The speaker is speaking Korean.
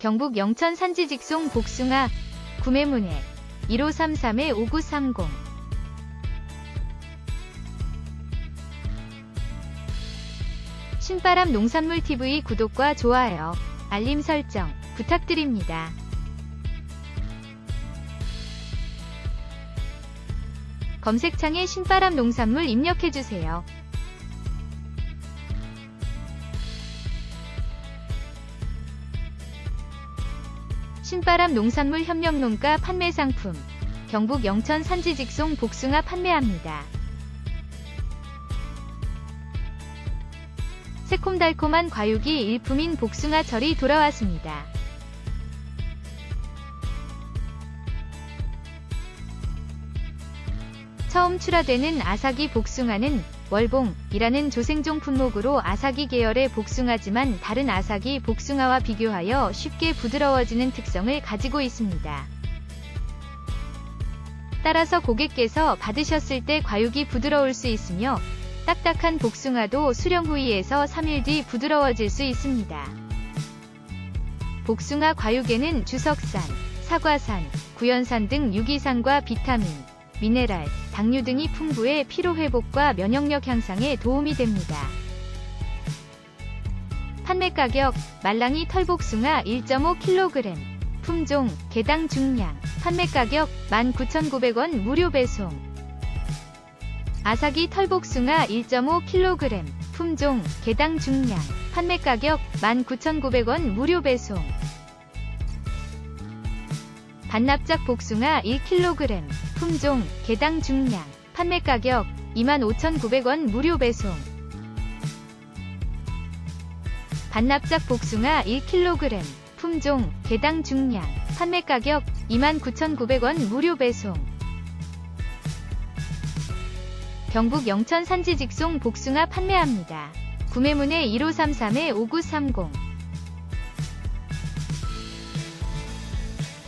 경북 영천 산지 직송 복숭아 구매 문의 1533-5930 신바람 농산물 TV 구독과 좋아요, 알림 설정 부탁드립니다. 검색창에 신바람 농산물 입력해주세요. 신바람 농산물 협력농가 판매 상품 경북 영천 산지 직송 복숭아 판매합니다. 새콤달콤한 과육이 일품인 복숭아철이 돌아왔습니다. 처음 출하되는 아사기 복숭아는 월봉이라는 조생종 품목으로 아사기 계열의 복숭아지만 다른 아사기 복숭아와 비교하여 쉽게 부드러워지는 특성을 가지고 있습니다. 따라서 고객께서 받으셨을 때 과육이 부드러울 수 있으며 딱딱한 복숭아도 수령 후이에서 3일 뒤 부드러워질 수 있습니다. 복숭아 과육에는 주석산, 사과산, 구연산 등 유기산과 비타민, 미네랄, 당류 등이 풍부해 피로회복과 면역력 향상에 도움이 됩니다. 판매 가격, 말랑이 털복숭아 1.5kg, 품종, 개당 중량, 판매 가격 19,900원 무료 배송. 아사기 털복숭아 1.5kg, 품종, 개당 중량, 판매 가격 19,900원 무료 배송. 반납작 복숭아 1kg, 품종, 개당 중량, 판매 가격 25,900원 무료 배송. 반납작 복숭아 1kg, 품종, 개당 중량, 판매 가격 29,900원 무료 배송. 경북 영천 산지 직송 복숭아 판매합니다. 구매문의 1533-5930